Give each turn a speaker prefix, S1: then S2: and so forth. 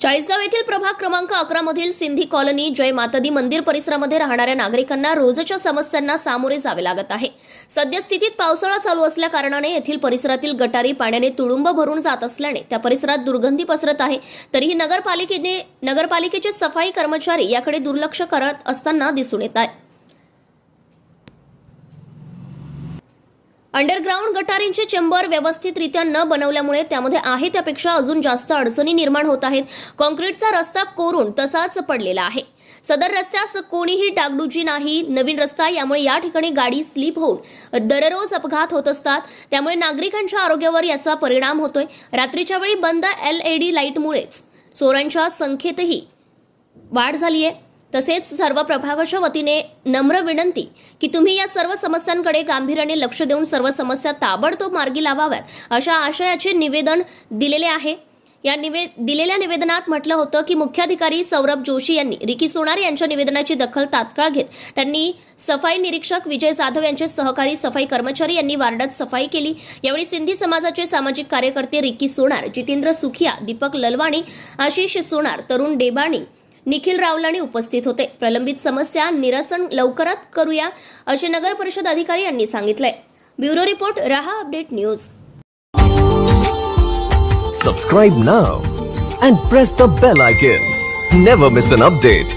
S1: चाळीसगाव येथील प्रभाग क्रमांक अकरा मधील सिंधी कॉलनी जय मातदी मंदिर परिसरामध्ये राहणाऱ्या नागरिकांना रोजच्या समस्यांना सामोरे जावे लागत आहे. सद्यस्थितीत पावसाळा चालू असल्या कारणाने येथील परिसरातील गटारी पाण्याने तुडुंब भरून जात असल्याने त्या परिसरात दुर्गंधी पसरत आहे. तरीही नगरपालिकेने नगरपालिकेचे सफाई कर्मचारी याकडे दुर्लक्ष करत असताना दिसून येत आहे. अंडरग्राऊंड गटारींचे चेंबर व्यवस्थितरित्या न बनवल्यामुळे त्यामध्ये आहे त्यापेक्षा अजून जास्त अडचणी निर्माण होत आहेत. कॉन्क्रीटचा रस्ता कोरून तसाच पडलेला आहे. सदर रस्त्यास कोणीही डागडुजी नाही. नवीन रस्ता यामुळे या ठिकाणी गाडी स्लिप होऊन दररोज अपघात होत असतात. त्यामुळे नागरिकांच्या आरोग्यावर याचा परिणाम होतोय. रात्रीच्या वेळी बंद एल ई डी लाईटमुळेच चोरांच्या संख्येतही वाढ झाली आहे तसेच सर्व प्रभागाच्या वतीने नम्र विनंती की तुम्ही या सर्व समस्यांकडे गांभीर्याने लक्ष देऊन सर्व समस्या ताबडतोब मार्गी लावाव्यात अशा आशयाचे निवेदन दिलेले आहे. या निवे दिलेल्या निवेदनात म्हटलं होतं की मुख्याधिकारी सौरभ जोशी यांनी रिकी सोनार यांच्या निवेदनाची दखल तात्काळ घेत त्यांनी सफाई निरीक्षक विजय जाधव यांचे सहकारी सफाई कर्मचारी यांनी वार्डात सफाई केली. यावेळी सिंधी समाजाचे सामाजिक कार्यकर्ते रिकी सोनार जितेंद्र सुखिया दीपक ललवाणी आशिष सोनार तरुण डेबाणी निखिल रावलाणी उपस्थित होते. प्रलंबित समस्या निरसन लवकरात करूया असे नगर परिषद अधिकारी यांनी सांगितले ब्युरो रिपोर्ट रहा update news.
S2: Subscribe now and press the bell icon never miss an update